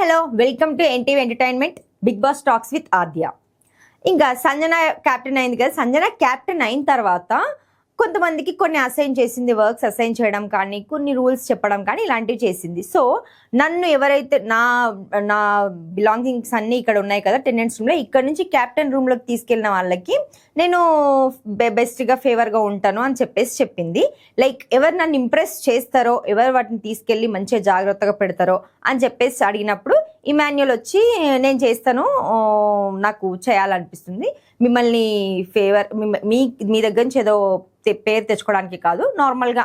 Hello welcome to NTV entertainment Big Boss talks with Aadya. ఇంకా Sanjana captain అయింది కదా Sanjana captain అయిన తర్వాత కొంతమందికి కొన్ని అసైన్ చేసింది వర్క్స్ అసైన్ చేయడం కానీ కొన్ని రూల్స్ చెప్పడం కానీ ఇలాంటివి చేసింది. సో నన్ను ఎవరైతే నా నా బిలాంగింగ్స్ అన్నీ ఇక్కడ ఉన్నాయి కదా టెనెంట్స్ రూమ్లో ఇక్కడ నుంచి క్యాప్టెన్ రూమ్లోకి తీసుకెళ్ళిన వాళ్ళకి నేను బె- బెస్ట్గా ఫేవర్గా ఉంటాను అని చెప్పేసి చెప్పింది. లైక్ ఎవరు నన్ను ఇంప్రెస్ చేస్తారో ఎవరు వాటిని తీసుకెళ్ళి మంచిగా జాగ్రత్తగా పెడతారో అని చెప్పేసి అడిగినప్పుడు ఇమాన్యుల్ వచ్చి నేను చేస్తాను నాకు చేయాలనిపిస్తుంది. మిమ్మల్ని ఫేవర్ మీ మీ దగ్గర నుంచి ఏదో పేరు తెచ్చుకోవడానికి కాదు. నార్మల్గా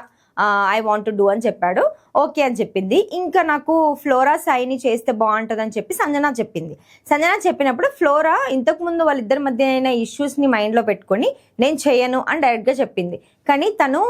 ఐ వాంట్ డూ అని చెప్పాడు. ఓకే అని చెప్పింది. ఇంకా నాకు ఫ్లోరా సాయిని చేస్తే బాగుంటుంది అని చెప్పి సంజన చెప్పింది. సంజన చెప్పినప్పుడు ఫ్లోరా ఇంతకుముందు వాళ్ళిద్దరి మధ్య అయిన ఇష్యూస్ని మైండ్లో పెట్టుకొని నేను చేయను అని డైరెక్ట్గా చెప్పింది. కానీ తను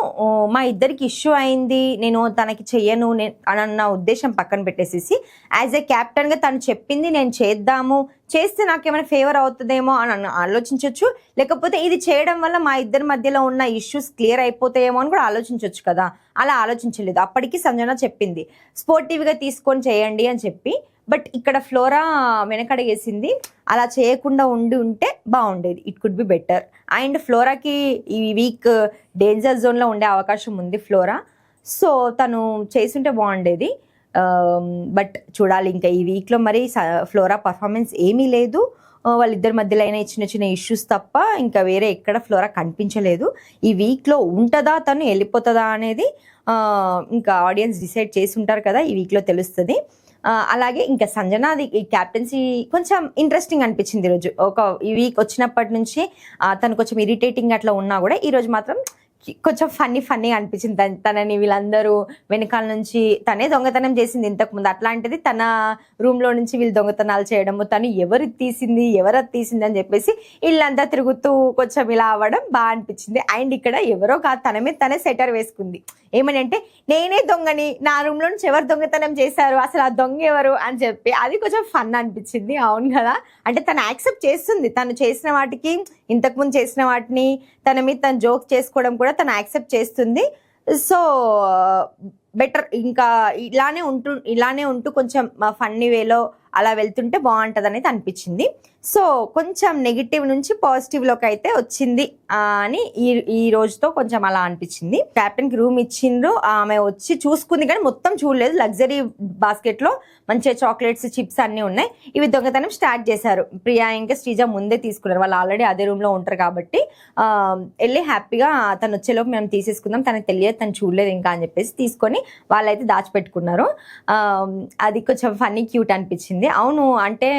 మా ఇద్దరికి ఇష్యూ అయింది నేను తనకి చెయ్యను అని అన్న ఉద్దేశం పక్కన పెట్టేసేసి యాజ్ ఏ క్యాప్టెన్గా తను చెప్పింది నేను చేద్దాము చేస్తే నాకేమైనా ఫేవర్ అవుతుందేమో అని ఆలోచించవచ్చు లేకపోతే ఇది చేయడం వల్ల మా ఇద్దరి మధ్యలో ఉన్న ఇష్యూస్ క్లియర్ అయిపోతాయేమో అని కూడా ఆలోచించవచ్చు కదా. అలా ఆలోచించలేదు. అప్పటికి సంజన చెప్పింది స్పోర్టివ్గా తీసుకొని చేయండి అని చెప్పి. బట్ ఇక్కడ ఫ్లోరా వెనకడగేసింది అలా చేయకుండా ఉండి ఉంటే బాగుండేది. It could be better. And ఫ్లోరాకి ఈ వీక్ డేంజర్ జోన్లో ఉండే అవకాశం ఉంది ఫ్లోరా. సో తను చేసుంటే బాగుండేది. బట్ చూడాలి ఇంకా ఈ వీక్లో మరి స- ఫ్లోరా పర్ఫార్మెన్స్ ఏమీ లేదు. వాళ్ళిద్దరి మధ్యలో అయిన చిన్న చిన్న ఇష్యూస్ తప్ప ఇంకా వేరే ఎక్కడ ఫ్లోరా కనిపించలేదు. ఈ వీక్లో ఉంటుందా తను వెళ్ళిపోతుందా అనేది ఇంకా ఆడియన్స్ డిసైడ్ చేసి ఉంటారు కదా ఈ వీక్లో తెలుస్తుంది. అలాగే ఇంకా సంజనాది ఈ క్యాప్టెన్సీ కొంచెం ఇంట్రెస్టింగ్ అనిపించింది ఈరోజు. ఒక ఈ వీక్ వచ్చినప్పటి నుంచి తను కొంచెం ఇరిటేటింగ్ అట్లా ఉన్నా కూడా ఈరోజు మాత్రం కొంచెం ఫన్నీ ఫన్నీ అనిపించింది. తన- తనని వీళ్ళందరూ వెనకాల నుంచి తనే దొంగతనం చేసింది ఇంతకు ముందు. అట్లాంటిది తన రూమ్లో నుంచి వీళ్ళు దొంగతనాలు చేయడము తను ఎవరు తీసింది ఎవరు అది తీసింది అని చెప్పేసి వీళ్ళంతా తిరుగుతూ కొంచెం ఇలా అవ్వడం బాగా అనిపించింది. అండ్ ఇక్కడ ఎవరో కాదు తన మీద తనే సెటర్ వేసుకుంది. ఏమని అంటే నేనే దొంగని నా రూమ్లో నుంచి ఎవరు దొంగతనం చేశారు అసలు ఆ దొంగ ఎవరు అని చెప్పి అది కొంచెం ఫన్ అనిపించింది. అవును కదా? అంటే తను యాక్సెప్ట్ చేస్తుంది. తను చేసిన వాటికి ఇంతకుముందు చేసిన వాటిని తన మీద తను జోక్ చేసుకోవడం కూడా తను యాక్సెప్ట్ చేస్తుంది. సో బెటర్ ఇంకా ఇలానే ఉంటూ ఇలానే ఉంటూ కొంచెం ఫన్నీ వేలో అలా వెళ్తుంటే బాగుంటుంది అనేది అనిపించింది. సో కొంచెం నెగిటివ్ నుంచి పాజిటివ్లోకి అయితే వచ్చింది అని ఈ ఈ రోజుతో కొంచెం అలా అనిపించింది. క్యాప్టెన్కి రూమ్ ఇచ్చిండ్రు ఆమె వచ్చి చూసుకుంది కానీ మొత్తం చూడలేదు. లగ్జరీ బాస్కెట్లో మంచిగా చాక్లెట్స్ చిప్స్ అన్నీ ఉన్నాయి. ఇవి దొంగతనం స్టార్ట్ చేశారు. ప్రియా ఇంకా శ్రీజ ముందే తీసుకున్నారు. వాళ్ళు ఆల్రెడీ అదే రూమ్లో ఉంటారు కాబట్టి వెళ్ళి హ్యాపీగా తను వచ్చేలోపు మేము తీసేసుకుందాం తనకు తెలియదు తను చూడలేదు ఇంకా అని చెప్పేసి తీసుకొని వాళ్ళైతే దాచిపెట్టుకున్నారు. అది కొంచెం ఫన్నీ క్యూట్ అనిపించింది. అవును అంటే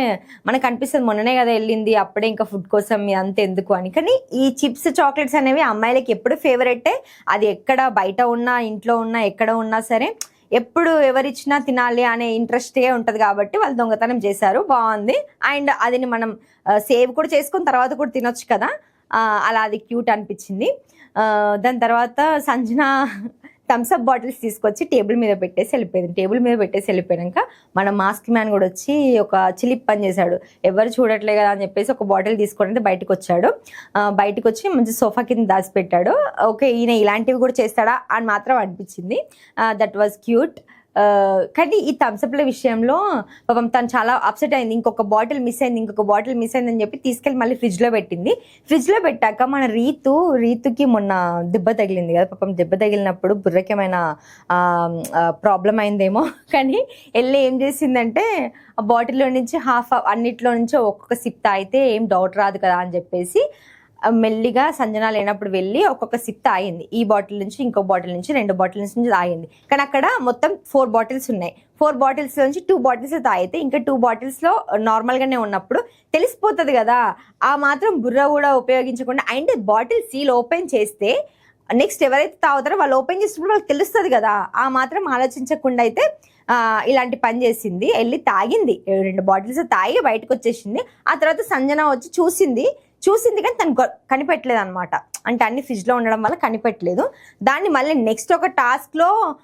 మనకు అనిపిస్తుంది మొన్ననే కదా వెళ్ళింది అప్పుడే ఇంకా ఫుడ్ కోసం అంత ఎందుకు అని. కానీ ఈ చిప్స్ చాక్లెట్స్ అనేవి అమ్మాయిలకి ఎప్పుడు ఫేవరెటే. అది ఎక్కడ బయట ఉన్నా ఇంట్లో ఉన్నా ఎక్కడ ఉన్నా సరే ఎప్పుడు ఎవరిచ్చినా తినాలి అనే ఇంట్రెస్టే ఉంటుంది కాబట్టి వాళ్ళు దొంగతనం చేశారు. బాగుంది. అండ్ అదిని మనం సేవ్ కూడా చేసుకుని తర్వాత కూడా తినొచ్చు కదా. అలా అది క్యూట్ అనిపించింది. దాని తర్వాత సంజన థమ్స్అప్ బాటిల్స్ తీసుకొచ్చి టేబుల్ మీద పెట్టేసి వెళ్ళిపోయింది. టేబుల్ మీద పెట్టేసి వెళ్ళిపోయాక మన మాస్క్ మ్యాన్ కూడా వచ్చి ఒక చిలిప్ పని చేశాడు. ఎవరు చూడట్లే కదా అని చెప్పేసి ఒక బాటిల్ తీసుకొని బయటకు వచ్చాడు. బయటకు వచ్చి మంచి సోఫా కింద దాచిపెట్టాడు. ఓకే ఈయన ఇలాంటివి కూడా చేస్తాడా అని మాత్రం అనిపించింది. దట్ వాజ్ క్యూట్ కానీ ఈ థమ్స్అప్ల విషయంలో పాపం తను చాలా అప్సెట్ అయింది. ఇంకొక బాటిల్ మిస్ అయింది ఇంకొక బాటిల్ మిస్ అయింది అని చెప్పి తీసుకెళ్ళి మళ్ళీ ఫ్రిడ్జ్లో పెట్టింది. ఫ్రిడ్జ్లో పెట్టాక మన రీతు రీతుకి మొన్న దెబ్బ తగిలింది కదా. పాపం దెబ్బ తగిలినప్పుడు బుర్రకి ప్రాబ్లం అయిందేమో. కానీ వెళ్ళి ఏం చేసిందంటే ఆ బాటిల్లో నుంచి హాఫ్ అన్నిట్లో నుంచి ఒక్కొక్క సిప్ తాగితే ఏం డౌట్ రాదు కదా అని చెప్పేసి మెల్లిగా సంజన లేనప్పుడు వెళ్ళి ఒక్కొక్క సిప్ తాగింది. ఈ బాటిల్ నుంచి ఇంకో బాటిల్ నుంచి రెండు బాటిల్స్ నుంచి తాగింది. కానీ అక్కడ మొత్తం ఫోర్ బాటిల్స్ ఉన్నాయి. ఫోర్ బాటిల్స్ నుంచి టూ బాటిల్స్ తాగితే ఇంకా టూ బాటిల్స్లో నార్మల్గానే ఉన్నప్పుడు తెలిసిపోతుంది కదా. ఆ మాత్రం బుర్ర కూడా ఉపయోగించకుండా అండ్ బాటిల్ సీల్ ఓపెన్ చేస్తే నెక్స్ట్ ఎవరైతే తాగుతారో వాళ్ళు ఓపెన్ చేసినప్పుడు వాళ్ళకి తెలుస్తుంది కదా. ఆ మాత్రం ఆలోచించకుండా అయితే ఇలాంటి పని చేసింది. వెళ్ళి తాగింది. రెండు బాటిల్స్ తాగి బయటకు వచ్చేసింది. ఆ తర్వాత సంజన వచ్చి చూసింది. చూసింది కానీ తను గొ- కనిపెట్టలేదు అనమాట అంటే అన్ని ఫ్రిడ్జ్లో ఉండడం వల్ల కనిపెట్టలేదు. దాన్ని మళ్ళీ నెక్స్ట్ ఒక టాస్క్లో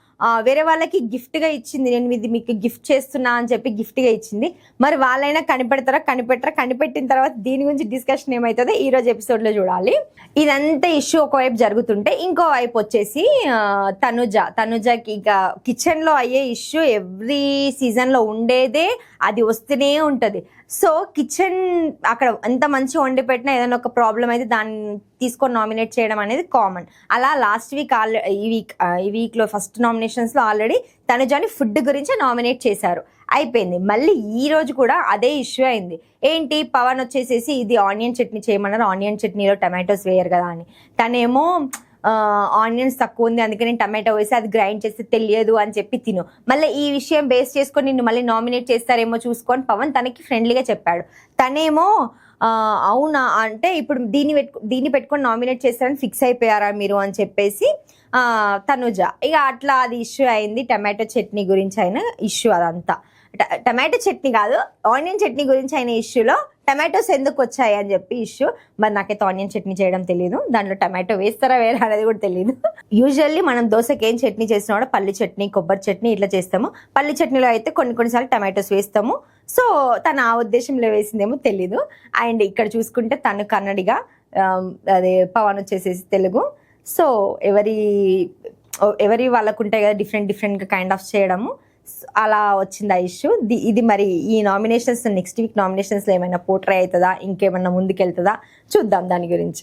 వేరే వాళ్ళకి గిఫ్ట్గా ఇచ్చింది. నేను ఇది మీకు గిఫ్ట్ చేస్తున్నా అని చెప్పి గిఫ్ట్గా ఇచ్చింది. మరి వాళ్ళైనా కనిపెడతారా? కనిపెట్టరా? కనిపెట్టిన తర్వాత దీని గురించి డిస్కషన్ ఏమవుతుందో ఈ రోజు ఎపిసోడ్లో చూడాలి. ఇదంతా ఇష్యూ ఒకవైపు జరుగుతుంటే ఇంకో వైపు వచ్చేసి తనుజ. తనుజకి ఇక కిచెన్లో అయ్యే ఇష్యూ ఎవ్రీ సీజన్లో ఉండేదే. అది వస్తూనే ఉంటుంది. సో కిచెన్ అక్కడ ఎంత మంచిగా వండి పెట్టినా ఏదైనా ఒక ప్రాబ్లం అయితే దాన్ని తీసుకొని నామినేట్ చేయడం అనేది కామన్ అలా లాస్ట్ వీక్ ఆల్ ఈ వీక్ ఈ వీక్లో ఫస్ట్ నామినేషన్ లో ఆల్రెడీ తనుజాని ఫుడ్ గురించి నామినేట్ చేశారు. అయిపోయింది. మళ్ళీ ఈ రోజు కూడా అదే ఇష్యూ అయింది. ఏంటి? పవన్ వచ్చేసేసి ఇది ఆనియన్ చట్నీ చేయమన్నారు. ఆనియన్ చట్నీలో టమాటోస్ వేయరు కదా అని. తనేమో ఆనియన్స్ తక్కువ ఉంది అందుకే నేను టమాటో వేసి అది గ్రైండ్ చేస్తే తెలియదు అని చెప్పి తిను. మళ్ళీ ఈ విషయం బేస్ చేసుకొని నిన్ను మళ్ళీ నామినేట్ చేస్తారేమో చూసుకొని పవన్ తనకి ఫ్రెండ్లీగా చెప్పాడు. తనేమో అవునా అంటే ఇప్పుడు దీన్ని పెట్టు దీన్ని పెట్టుకొని నామినేట్ చేస్తారని ఫిక్స్ అయిపోయారా మీరు అని చెప్పేసి తనుజ. ఇక అట్లా అది ఇష్యూ అయింది. టమాటో చట్నీ గురించి అయిన ఇష్యూ అదంతా. టమాటో చట్నీ కాదు ఆనియన్ చట్నీ గురించి అయిన ఇష్యూలో టమాటోస్ ఎందుకు వచ్చాయి అని చెప్పి ఇష్యూ మరి నాకైతే ఆనియన్ చట్నీ చేయడం తెలియదు దాంట్లో టమాటో వేస్తారా వేరే అనేది కూడా తెలియదు యూజువల్లీ మనం దోశకి ఏం చట్నీ చేసినా కూడా పల్లి చట్నీ కొబ్బరి చట్నీ ఇట్లా చేస్తాము. పల్లి చట్నీలో అయితే కొన్ని కొన్నిసార్లు టమాటోస్ వేస్తాము. సో తన ఆ ఉద్దేశంలో వేసిందేమో తెలీదు. అండ్ ఇక్కడ చూసుకుంటే తను కన్నడిగా అదే పవన్ వచ్చేసేసి తెలుగు. సో ఎవరి ఎవరి వాళ్ళకు ఉంటాయి కదా డిఫరెంట్ డిఫరెంట్గా కైండ్ ఆఫ్ చేయడము. అలా వచ్చింది ఆ ఇష్యూ ఇది మరి ఈ నామినేషన్స్ నెక్స్ట్ వీక్ నామినేషన్స్లో ఏమైనా పోట్రై అవుతుందా? ఇంకేమైనా ముందుకెళ్తుందా? చూద్దాం దాని గురించి.